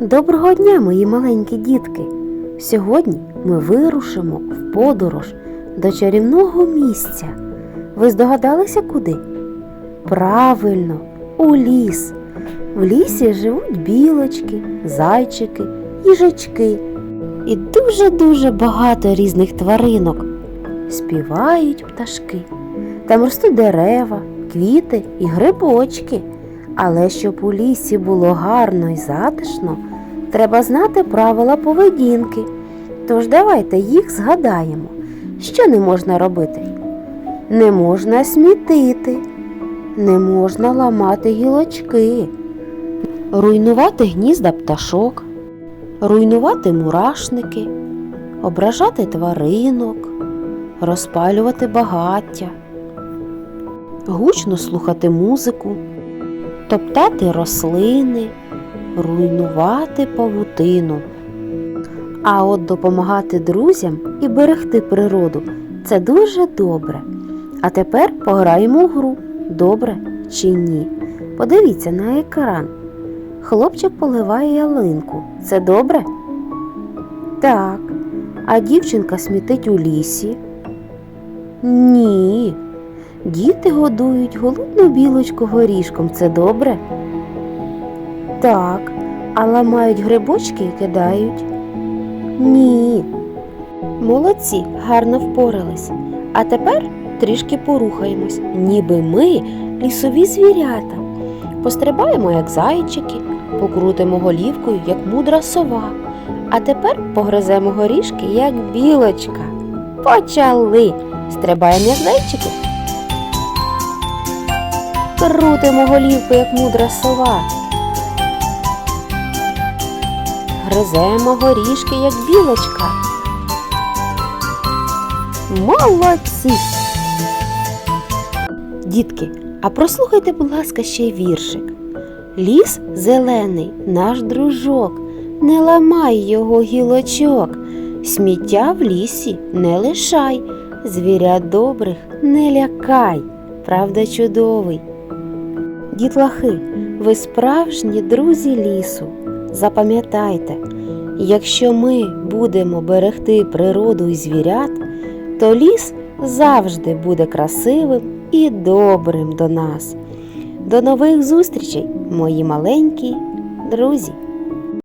Доброго дня, мої маленькі дітки! Сьогодні ми вирушимо в подорож до чарівного місця. Ви здогадалися куди? Правильно, у ліс. В лісі живуть білочки, зайчики, їжачки і дуже-дуже багато різних тваринок. Співають пташки. Там ростуть дерева, квіти і грибочки. Але щоб у лісі було гарно і затишно, треба знати правила поведінки. Тож давайте їх згадаємо. Що не можна робити? Не можна смітити, не можна ламати гілочки, руйнувати гнізда пташок, руйнувати мурашники, ображати тваринок, розпалювати багаття, гучно слухати музику топтати рослини, руйнувати павутину. А от допомагати друзям і берегти природу це дуже добре. А тепер пограємо у гру, добре чи ні. Подивіться на екран. Хлопчик поливає ялинку. Це добре? Так. А дівчинка смітить у лісі? Ні. Діти годують голодну білочку горішком. Це добре? Так. А ламають грибочки і кидають? Ні. Молодці, гарно впорались. А тепер трішки порухаємось, ніби ми лісові звірята. Пострибаємо, як зайчики, покрутимо голівкою, як мудра сова. А тепер погриземо горішки, як білочка. Почали! Стрибаємо, як зайчики. Крутимо голівку, як мудра сова. Гриземо горішки, як білочка. Молодці! Дітки, а прослухайте, будь ласка, ще й віршик. Ліс зелений, наш дружок, не ламай його гілочок, сміття в лісі не лишай, звірят добрих не лякай. Правда, чудовий. Дітлахи, ви справжні друзі лісу. Запам'ятайте, якщо ми будемо берегти природу і звірят, то ліс завжди буде красивим і добрим до нас. До нових зустрічей, мої маленькі друзі!